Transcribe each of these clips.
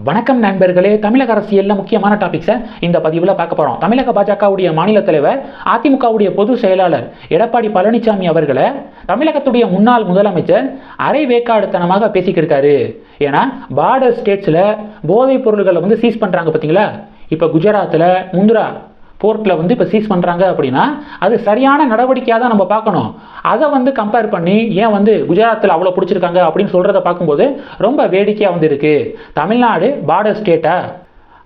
வணக்கம் நண்பர்களே தமிழக அரசியலில் முக்கியமான டாபிக்ஸை இந்த பதிவில் பார்க்க போகிறோம் தமிழக பாஜகவுடைய மாநில தலைவர் அதிமுகவுடைய பொதுச் செயலாளர் எடப்பாடி பழனிசாமி அவர்களை தமிழகத்துடைய முன்னாள் முதலமைச்சர் அரை வேக்காடுத்தனமாக பேசிக்கிட்டு இருக்காரு ஏன்னா பார்டர் ஸ்டேட்ஸில் போதைப் பொருள்களை வந்து சீஸ் பண்ணுறாங்க பார்த்தீங்களா இப்போ குஜராத்தில் முந்துரா போர்ட்டில் வந்து இப்போ சீஸ் பண்ணுறாங்க அப்படின்னா அது சரியான நடவடிக்கையாக தான் நம்ம பார்க்கணும். அதை வந்து கம்பேர் பண்ணி ஏன் வந்து குஜராத்தில் அவ்வளோ பிடிச்சிருக்காங்க அப்படின்னு சொல்கிறத பார்க்கும்போது ரொம்ப வேடிக்கையாக வந்து இருக்குது தமிழ்நாடு பார்டர் ஸ்டேட்டா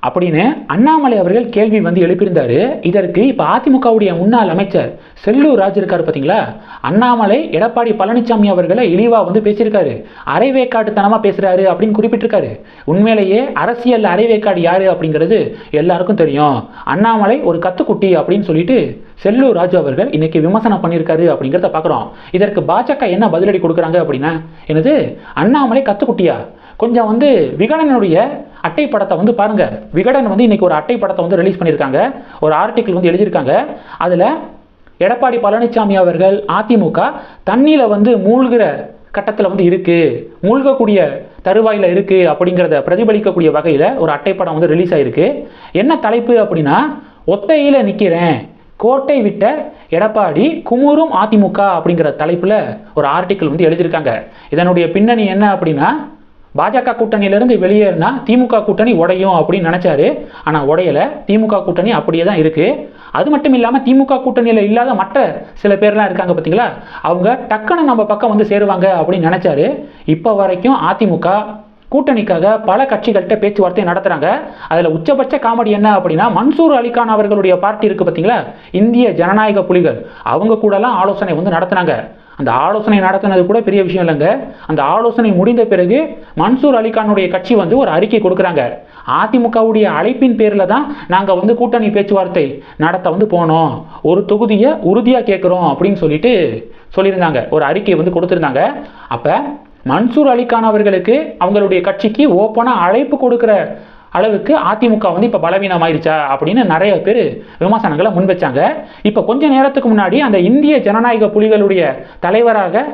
அப்படின்னு அண்ணாமலை அவர்கள் கேள்வி வந்து எழுப்பியிருந்தாரு. இதற்கு இப்போ அதிமுகவுடைய முன்னாள் அமைச்சர் செல்லூர் ராஜ் இருக்கார் பார்த்தீங்களா அண்ணாமலை எடப்பாடி பழனிசாமி அவர்களை இழிவாக வந்து பேசியிருக்காரு. அரைவேக்காட்டுத்தனமாக பேசுகிறாரு அப்படின்னு குறிப்பிட்டிருக்காரு. உண்மையிலேயே அரசியல் அரைவேக்காடு யார் அப்படிங்கிறது எல்லாருக்கும் தெரியும். அண்ணாமலை ஒரு கத்துக்குட்டி அப்படின்னு சொல்லிட்டு செல்லூர் ராஜு அவர்கள் இன்னைக்கு விமர்சனம் பண்ணியிருக்காரு அப்படிங்கிறத பார்க்குறோம் இதற்கு பாஜக என்ன பதிலடி கொடுக்குறாங்க அப்படின்னா என்னது அண்ணாமலை கத்துக்குட்டியா? கொஞ்சம் வந்து விகடனுடைய அட்டை படத்தை வந்து பாருங்க. விகடன் வந்து இன்னைக்கு ஒரு அட்டை படத்தை வந்து ரிலீஸ் பண்ணியிருக்காங்க. ஒரு ஆர்டிக்கிள் வந்து எழுதியிருக்காங்க. அதில் எடப்பாடி பழனிசாமி அவர்கள் அதிமுக தண்ணியில் வந்து மூழ்கிற கட்டத்தில் வந்து இருக்குது மூழ்கக்கூடிய தருவாயில் இருக்குது அப்படிங்கிறத பிரதிபலிக்கக்கூடிய வகையில் ஒரு அட்டைப்படம் வந்து ரிலீஸ் ஆகிருக்கு என்ன தலைப்பு அப்படின்னா ஒத்தையில் நிற்கிறேன் கோட்டை விட்ட எடப்பாடி குமுறும் அதிமுக அப்படிங்கிற தலைப்பில் ஒரு ஆர்டிக்கிள் வந்து எழுதியிருக்காங்க. இதனுடைய பின்னணி என்ன அப்படின்னா பாஜக கூட்டணியிலிருந்து வெளியேறினா திமுக கூட்டணி உடையும் அப்படின்னு நினைச்சாரு. ஆனால் உடையல. திமுக கூட்டணி அப்படியே தான் இருக்கு. அது மட்டும் இல்லாமல் திமுக கூட்டணியில் இல்லாத மற்ற சில பேர்லாம் இருக்காங்க பார்த்தீங்களா அவங்க டக்குன்னு நம்ம பக்கம் வந்து சேருவாங்க அப்படின்னு நினைச்சாரு. இப்போ வரைக்கும் அதிமுக கூட்டணிக்காக பல கட்சிகள்கிட்ட பேச்சுவார்த்தை நடத்துகிறாங்க அதில் உச்சபட்ச காமெடி என்ன அப்படின்னா மன்சூர் அலிகான் அவர்களுடைய பார்ட்டி இருக்குது பார்த்தீங்களா இந்திய ஜனநாயக புலிகள். அவங்க கூடலாம் ஆலோசனை வந்து நடத்துனாங்க. அந்த ஆலோசனை நடத்தினது கூட பெரிய விஷயம் இல்லைங்க. அந்த ஆலோசனை முடிந்த பிறகு மன்சூர் அலிகானுடைய கட்சி வந்து ஒரு அறிக்கை கொடுக்குறாங்க. அதிமுகவுடைய அழைப்பின் பேரில் தான் நாங்கள் வந்து கூட்டணி பேச்சுவார்த்தை நடத்த வந்து போனோம். ஒரு தொகுதியை உறுதியாக கேட்குறோம் அப்படின்னு சொல்லிட்டு சொல்லியிருந்தாங்க. ஒரு அறிக்கை வந்து கொடுத்துருந்தாங்க. அப்போ மன்சூர் அலிகான் அவர்களுக்கு அவங்களுடைய கட்சிக்கு ஓப்பனாக அழைப்பு கொடுக்குற அளவுக்கு அதிமுக வந்து இப்போ பலவீனமாயிருச்சா அப்படின்னு நிறைய பேர் விமர்சனங்களை முன்வச்சாங்க இப்போ கொஞ்ச நேரத்துக்கு முன்னாடி அந்த இந்திய ஜனநாயக புலிகளுடைய தலைவராக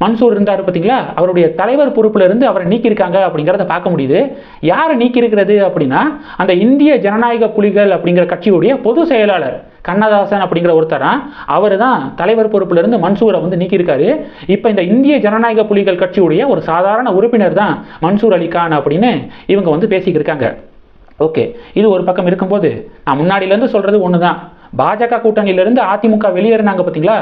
மன்சூர் இருந்தார் பார்த்தீங்களா அவருடைய தலைவர் பொறுப்புல இருந்து அவரை நீக்கியிருக்காங்க அப்படிங்கிறத பார்க்க முடியுது. யாரை நீக்கியிருக்கிறது அப்படின்னா அந்த இந்திய ஜனநாயக புலிகள் அப்படிங்கிற கட்சியுடைய பொது செயலாளர் கண்ணதாசன் அப்படிங்கிற ஒருத்தரா அவர் தான் தலைவர் பொறுப்பிலிருந்து மன்சூரை வந்து நீக்கியிருக்காரு. இப்போ இந்த இந்திய ஜனநாயக புலிகள் கட்சியுடைய ஒரு சாதாரண உறுப்பினர் தான் மன்சூர் அலிகான் அப்படின்னு இவங்க வந்து பேசிக்கிட்டு இருக்காங்க. ஓகே இது ஒரு பக்கம் இருக்கும்போது நான் முன்னாடியிலேருந்து சொல்கிறது ஒன்று தான் பாஜக கூட்டணியிலிருந்து அதிமுக வெளியேறினாங்க பார்த்தீங்களா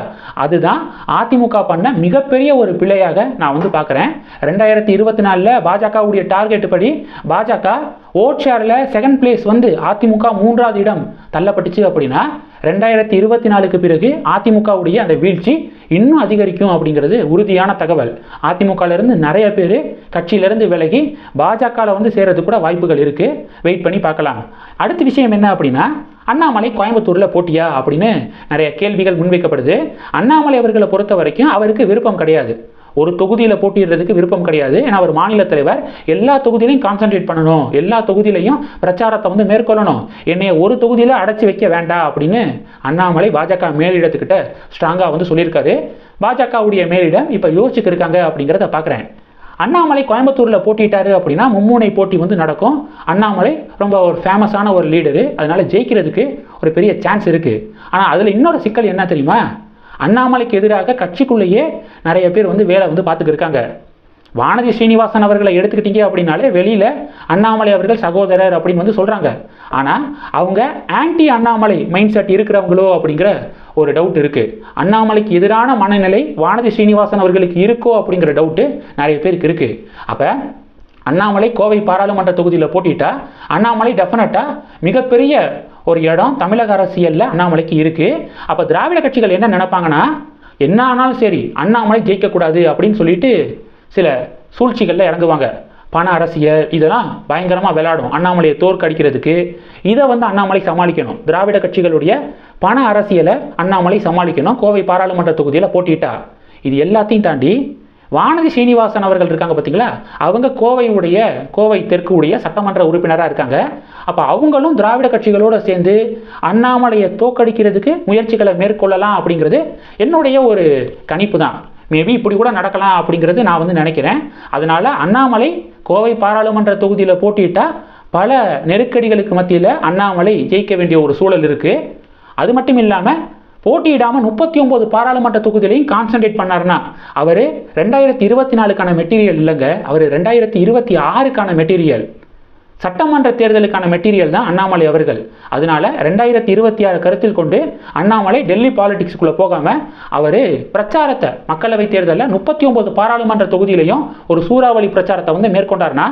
அதுதான் அதிமுக பண்ண மிகப்பெரிய ஒரு பிழையாக நான் வந்து பார்க்குறேன் ரெண்டாயிரத்தி இருபத்தி நாலில் பாஜகவுடைய டார்கெட் படி பாஜக ஓட் ஷேரில் செகண்ட் பிளேஸ் வந்து அதிமுக மூன்றாவது இடம் தள்ளப்பட்டுச்சு அப்படின்னா ரெண்டாயிரத்தி இருபத்தி நாலுக்கு பிறகு அதிமுகவுடைய அந்த வீழ்ச்சி இன்னும் அதிகரிக்கும் அப்படிங்கிறது உறுதியான தகவல். அதிமுகலேருந்து நிறைய பேர் கட்சியிலேருந்து விலகி பாஜகவில் வந்து சேர்றது கூட வாய்ப்புகள் இருக்குது வெயிட் பண்ணி பார்க்கலாம். அடுத்த விஷயம் என்ன அப்படின்னா அண்ணாமலை கோயம்புத்தூரில் போட்டியா அப்படின்னு நிறைய கேள்விகள் முன்வைக்கப்படுது. அண்ணாமலை அவர்களை பொறுத்த வரைக்கும் அவருக்கு விருப்பம் கிடையாது. ஒரு தொகுதியில் போட்டியிடுறதுக்கு விருப்பம் கிடையாது. ஏன்னா அவர் மாநில தலைவர். எல்லா தொகுதியிலையும் கான்சென்ட்ரேட் பண்ணணும். எல்லா தொகுதியிலையும் பிரச்சாரத்தை வந்து மேற்கொள்ளணும். என்னைய ஒரு தொகுதியில் அடைச்சி வைக்க வேண்டாம் அப்படின்னு அண்ணாமலை பாஜக மேலிடத்துக்கிட்ட ஸ்ட்ராங்காக வந்து சொல்லியிருக்காரு. பாஜகவுடைய மேலிடம் இப்போ யோசிச்சுட்டு இருக்காங்க அப்படிங்கிறத பார்க்குறேன் அண்ணாமலை கோயம்புத்தூரில் போட்டிட்டாரு அப்படின்னா மும்முனை போட்டி வந்து நடக்கும். அண்ணாமலை ரொம்ப ஒரு ஃபேமஸான ஒரு லீடரு அதனால் ஜெயிக்கிறதுக்கு ஒரு பெரிய சான்ஸ் இருக்குது ஆனால் அதில் இன்னொரு சிக்கல் என்ன தெரியுமா? அண்ணாமலைக்கு எதிராக கட்சிக்குள்ளேயே நிறைய பேர் வந்து வேலை வந்து பார்த்துக்கிருக்காங்க வானதி ஸ்ரீனிவாசன் அவர்களை எடுத்துக்கிட்டீங்க அப்படின்னாலே வெளியில் அண்ணாமலை அவர்கள் சகோதரர் அப்படின்னு வந்து சொல்கிறாங்க ஆனால் அவங்க ஆன்டி அண்ணாமலை மைண்ட் செட் இருக்கிறவங்களோ அப்படிங்கிற ஒரு டவுட் இருக்குது அண்ணாமலைக்கு எதிரான மனநிலை வானதி ஸ்ரீனிவாசன் அவர்களுக்கு இருக்கோ அப்படிங்கிற டவுட்டு நிறைய பேருக்கு இருக்குது அப்போ அண்ணாமலை கோவை பாராளுமன்ற தொகுதியில் போட்டிட்டா அண்ணாமலை டெஃபினட்டாக மிகப்பெரிய ஒரு இடம் தமிழக அரசியலில் அண்ணாமலைக்கு இருக்குது அப்போ திராவிட கட்சிகள் என்ன நினைப்பாங்கன்னா என்ன ஆனாலும் சரி அண்ணாமலை ஜெயிக்கக்கூடாது அப்படின்னு சொல்லிட்டு சில சூழ்ச்சிகளில் இறங்குவாங்க. பண அரசியல் இதெல்லாம் பயங்கரமாக விளையாடும். அண்ணாமலையை தோற்கடிக்கிறதுக்கு இதை வந்து அண்ணாமலை சமாளிக்கணும். திராவிட கட்சிகளுடைய பண அரசியலை அண்ணாமலை சமாளிக்கணும். கோவை பாராளுமன்ற தொகுதியில் போட்டிட்டா இது எல்லாத்தையும் தாண்டி வானதி சீனிவாசன் அவர்கள் இருக்காங்க பார்த்தீங்களா அவங்க கோவையுடைய கோவை தெற்கு உடைய சட்டமன்ற உறுப்பினராக இருக்காங்க. அப்போ அவங்களும் திராவிட கட்சிகளோடு சேர்ந்து அண்ணாமலையை தோக்கடிக்கிறதுக்கு முயற்சிகளை மேற்கொள்ளலாம் அப்படிங்கிறது என்னுடைய ஒரு கணிப்பு தான். மேபி இப்படி கூட நடக்கலாம் அப்படிங்கிறது நான் வந்து நினைக்கிறேன். அதனால் அண்ணாமலை கோவை பாராளுமன்ற தொகுதியில் போட்டியிட்டால் பல நெருக்கடிகளுக்கு மத்தியில் அண்ணாமலை ஜெயிக்க வேண்டிய ஒரு சூழல் இருக்குது அது மட்டும் இல்லாமல் போட்டியிடாமல் முப்பத்தி ஒன்பது பாராளுமன்ற தொகுதியிலையும் கான்சன்ட்ரேட் பண்ணார்னா அவர் ரெண்டாயிரத்தி இருபத்தி நாலுக்கான மெட்டீரியல் இல்லைங்க. அவர் ரெண்டாயிரத்தி இருபத்தி ஆறுக்கான மெட்டீரியல் சட்டமன்ற தேர்தலுக்கான மெட்டீரியல் தான் அண்ணாமலை அவர்கள். அதனால ரெண்டாயிரத்தி இருபத்தி ஆறு கருத்தில் கொண்டு அண்ணாமலை டெல்லி பாலிடிக்ஸ்குள்ளே போகாமல் அவர் பிரச்சாரத்தை மக்களவை தேர்தலில் முப்பத்தி ஒன்பது பாராளுமன்ற தொகுதியிலையும் ஒரு சூறாவளி பிரச்சாரத்தை வந்து மேற்கொண்டார்னா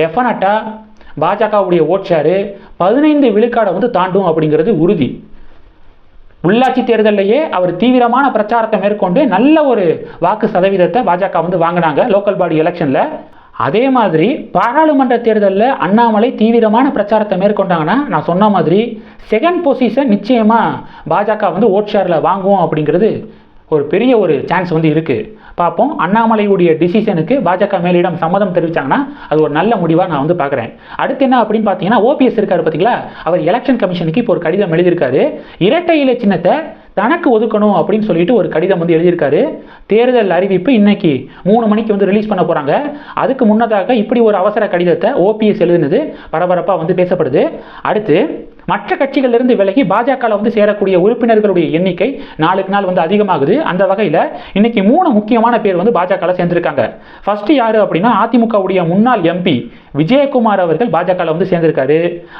டெஃபினட்டாக பாஜகவுடைய ஓட் ஷேரு பதினைந்து விழுக்காடை வந்து தாண்டும் அப்படிங்கிறது உறுதி. உள்ளாட்சி தேர்தலையே அவர் தீவிரமான பிரச்சாரத்தை மேற்கொண்டு நல்ல ஒரு வாக்கு சதவீதத்தை பாஜக வந்து வாங்கினாங்க லோக்கல் பாடி எலெக்ஷனில் அதே மாதிரி பாராளுமன்ற தேர்தலில் அண்ணாமலை தீவிரமான பிரச்சாரத்தை மேற்கொண்டாங்கன்னா நான் சொன்ன மாதிரி செகண்ட் பொசிஷன் நிச்சயமாக பாஜக வந்து ஓட் ஷேரில் வாங்குவோம் அப்படிங்கிறது ஒரு பெரிய ஒரு சான்ஸ் வந்து இருக்குது பார்ப்போம். அண்ணாமலையுடைய டிசிஷனுக்கு பாஜக மேலிடம் சம்மதம் தெரிவித்தாங்கன்னா அது ஒரு நல்ல முடிவாக நான் வந்து பார்க்குறேன். அடுத்து என்ன அப்படின்னு பார்த்தீங்கன்னா ஓபிஎஸ் இருக்கார் பார்த்தீங்களா? அவர் எலெக்ஷன் கமிஷனுக்கு இப்போ ஒரு கடிதம் எழுதியிருக்காரு. இரட்டை இலை சின்னத்தை தனக்கு ஒதுக்கணும் அப்படின்னு சொல்லிட்டு ஒரு கடிதம் வந்து எழுதியிருக்காரு. தேர்தல் அறிவிப்பு இன்னைக்கு மூணு மணிக்கு வந்து ரிலீஸ் பண்ண போகிறாங்க அதுக்கு முன்னதாக இப்படி ஒரு அவசர கடிதத்தை ஓபிஎஸ் எழுதினது பரபரப்பாக வந்து பேசப்படுது. அடுத்து மற்ற கட்சிகளிலிருந்து விலகி பாஜகவில் வந்து சேரக்கூடிய உறுப்பினர்களுடைய எண்ணிக்கை நாளுக்கு நாள் வந்து அதிகமாகுது. அந்த வகையில் இன்னைக்கு மூணு முக்கியமான பேர் வந்து பாஜகவில் சேர்ந்திருக்காங்க. ஃபர்ஸ்ட் யார் அப்படின்னா அதிமுகவுடைய முன்னாள் எம்பி விஜயகுமார் அவர்கள் பாஜகவில் வந்து சேர்ந்திருக்காரு.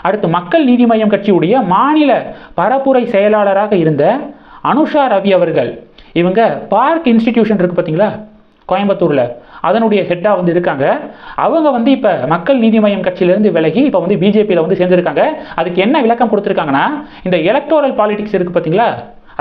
அடுத்து மக்கள் நீதி மய்யம் கட்சியுடைய மாநில பரப்புரை செயலாளராக இருந்த அனுஷா ரவி அவர்கள். இவங்க பார்க் இன்ஸ்டிடியூஷன் இருக்கு பார்த்தீங்களா கோயம்புத்தூரில். அதனுடைய ஹெட்டாக வந்து இருக்காங்க. அவங்க வந்து இப்போ மக்கள் நீதி மய்யம் கட்சியிலேருந்து விலகி இப்போ வந்து பிஜேபியில் வந்து சேர்ந்துருக்காங்க. அதுக்கு என்ன விளக்கம் கொடுத்துருக்காங்கன்னா இந்த எலக்டோரல் பாலிடிக்ஸ் இருக்குது பார்த்தீங்களா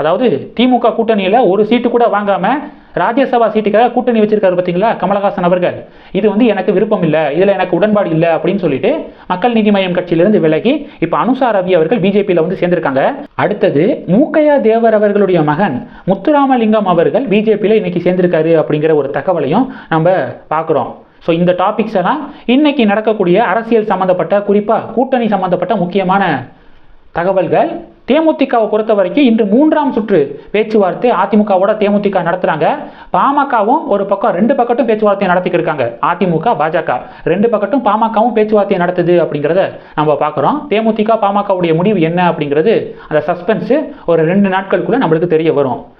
அதாவது திமுக கூட்டணியில் ஒரு சீட்டு கூட வாங்காமல் ராஜ்யசபா சீட்டுக்காக கூட்டணி வச்சிருக்காரு பார்த்தீங்களா கமலஹாசன் அவர்கள். இது வந்து எனக்கு விருப்பம் இல்லை இதில் எனக்கு உடன்பாடு இல்லை அப்படின்னு சொல்லிட்டு மக்கள் நீதி மய்யம் கட்சியிலிருந்து விலகி இப்போ அனுசா ரவி அவர்கள் பிஜேபியில் வந்து சேர்ந்திருக்காங்க. அடுத்தது மூக்கையா தேவர் அவர்களுடைய மகன் முத்துராமலிங்கம் அவர்கள் பிஜேபியில் இன்னைக்கு சேர்ந்திருக்காரு அப்படிங்கிற ஒரு தகவலையும் நம்ம பார்க்குறோம். ஸோ இந்த டாபிக்ஸ் எல்லாம் இன்னைக்கு நடக்கக்கூடிய அரசியல் சம்மந்தப்பட்ட குறிப்பாக கூட்டணி சம்மந்தப்பட்ட முக்கியமான தகவல்கள் தேமுதிகவை பொறுத்த வரைக்கும் இன்று மூன்றாம் சுற்று பேச்சுவார்த்தை அதிமுகவோட தேமுதிக நடத்துறாங்க. பாமகவும் ஒரு பக்கம் ரெண்டு பக்கட்டும் பேச்சுவார்த்தையை நடத்திக்கிட்டு இருக்காங்க. அதிமுக பாஜக. ரெண்டு பக்கட்டும் பாமகவும் பேச்சுவார்த்தையை நடத்துது அப்படிங்கிறத நம்ம பார்க்குறோம். தேமுதிக பாமகவுடைய முடிவு என்ன அப்படிங்கிறது அந்த சஸ்பென்ஸு ஒரு ரெண்டு நாட்களுக்குள்ளே நம்மளுக்கு தெரிய வரும்.